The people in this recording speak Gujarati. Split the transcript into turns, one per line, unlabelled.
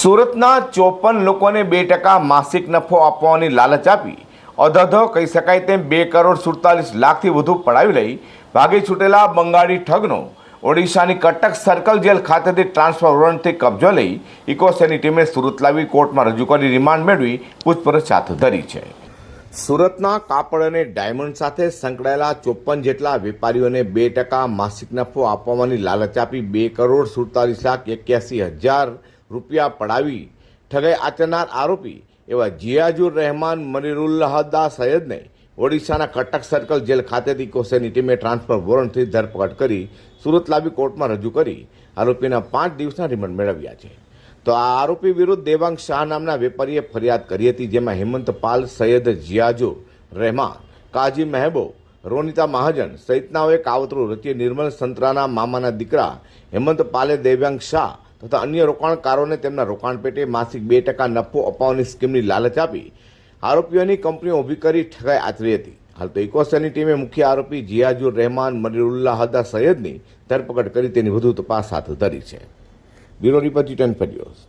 સુરતના ચોપન લોકોને બે ટકા માસિક નફો આપવાની લાલચ આપી. અધધો કહી શકાય તેમ બે કરોડ સુડતાલીસ લાખથી વધુ પડાવી લઈ ભાગી છૂટેલા બંગાળી ઠગનો ઓડિશાની કટક સર્કલ જેલ ખાતેથી ટ્રાન્સફર વોરંટથી કબજો લઈ ઇકોસેની ટીમે સુરત લાવી કોર્ટમાં રજૂ કરી રિમાન્ડ મેળવી પૂછપરછ હાથ ધરી છે. સુરતના કાપડ અને ડાયમંડ સાથે સંકળાયેલા ચોપન જેટલા વેપારીઓને બે ટકા માસિક નફો આપવાની લાલચ આપી બે કરોડ સુડતાલીસ લાખ એક્યાસી હજાર રૂપિયા પડાવી ઠગાઈ આચરનાર આરોપી એવા જિયાજુર રહેમાન મનીરુલ્લાહદા સૈયદને ઓડિશાના કટક સર્કલ જેલ ખાતેથી કોસેની ટીમે ટ્રાન્સફર વોરંટથી ધરપકડ કરી સુરત લાવી કોર્ટમાં રજૂ કરી આરોપીના પાંચ દિવસના રિમાન્ડ મેળવ્યા છે. તો આ આરોપી વિરુદ્ધ દેવાંગ શાહ નામના વેપારીએ ફરિયાદ કરી હતી જેમાં હેમંત પાલ સૈયદ જિયાજુ રહેમાન, કાજી મહેબૂબ રોનિતા મહાજન સહિતનાઓએ કાવતરું રચી નિર્મલ સંતરાના મામાના દીકરા હેમંત પાલે દેવ્યાંગ શાહ તથા અન્ય રોકાણકારોને તેમના રોકાણ પેટે માસિક બે ટકા નફો અપાવવાની સ્કીમની લાલચ આપી આરોપીઓની કંપનીઓ ઊભી કરી ઠગાઈ આચરી હતી. હાલ તો ઇકોસેલની ટીમે મુખ્ય આરોપી જિયાજુર રહેમાન, મનીરુલ્લાહ હદા સૈયદની ધરપકડ કરી તેની વધુ તપાસ હાથ ધરી છે. Bureau report ten ફેડિયોઝ